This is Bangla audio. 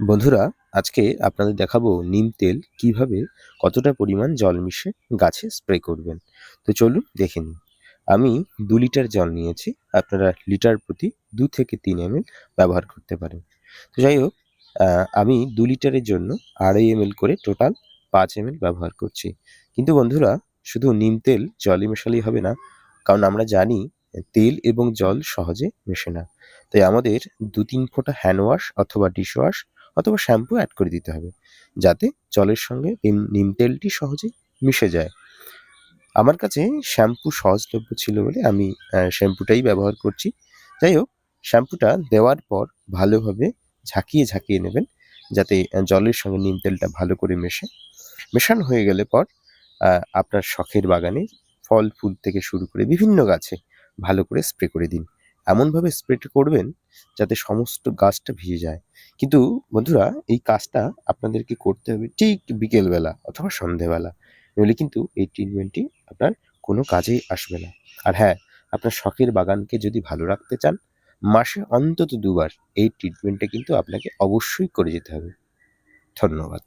বন্ধুরা, আজকে আপনাদের দেখাবো নিম তেল কীভাবে কতটা পরিমাণ জল মিশে গাছে স্প্রে করবেন। তো চলুন দেখে নিই। আমি দু লিটার জল নিয়েছি, আপনারা লিটার প্রতি দু থেকে তিন এম ব্যবহার করতে পারেন। তো যাই হোক আমি দু লিটারের জন্য আড়াই এম করে টোটাল পাঁচ এম ব্যবহার করছি। কিন্তু বন্ধুরা, শুধু নিম তেল জলে মেশালেই হবে না, কারণ আমরা জানি তেল এবং জল সহজে মেশে না। তাই আমাদের দু তিন ফোঁটা হ্যান্ড ওয়াশ অথবা ডিশ ওয়াশ অথবা শ্যাম্পু অ্যাড করে দিতে হবে, যাতে জলের সঙ্গে নিম নিম তেলটি সহজে মিশে যায়। আমার কাছে শ্যাম্পু সহজলভ্য ছিল বলে আমি শ্যাম্পুটাই ব্যবহার করছি। যাই হোক, শ্যাম্পুটা দেওয়ার পর ভালোভাবে ঝাঁকিয়ে ঝাঁকিয়ে নেবেন, যাতে জলের সঙ্গে নিম তেলটা ভালো করে মেশে। মেশানো হয়ে গেলে পর আপনার শখের বাগানে ফল ফুল থেকে শুরু করে বিভিন্ন গাছে ভালো করে স্প্রে করে দিন। এমনভাবে স্প্রেটা করবেন যাতে সমস্ত গাছটা ভিজে যায়। কিন্তু বন্ধুরা, এই কাজটা আপনাদেরকে করতে হবে ঠিক বিকেলবেলা অথবা সন্ধেবেলা। নইলে কিন্তু এই ট্রিটমেন্টটি আপনার কোনো কাজেই আসবে না। আর হ্যাঁ আপনার শখের বাগানকে যদি ভালো রাখতে চান, মাসে অন্তত দুবার এই ট্রিটমেন্টটা কিন্তু আপনাকে অবশ্যই করে যেতে হবে। ধন্যবাদ।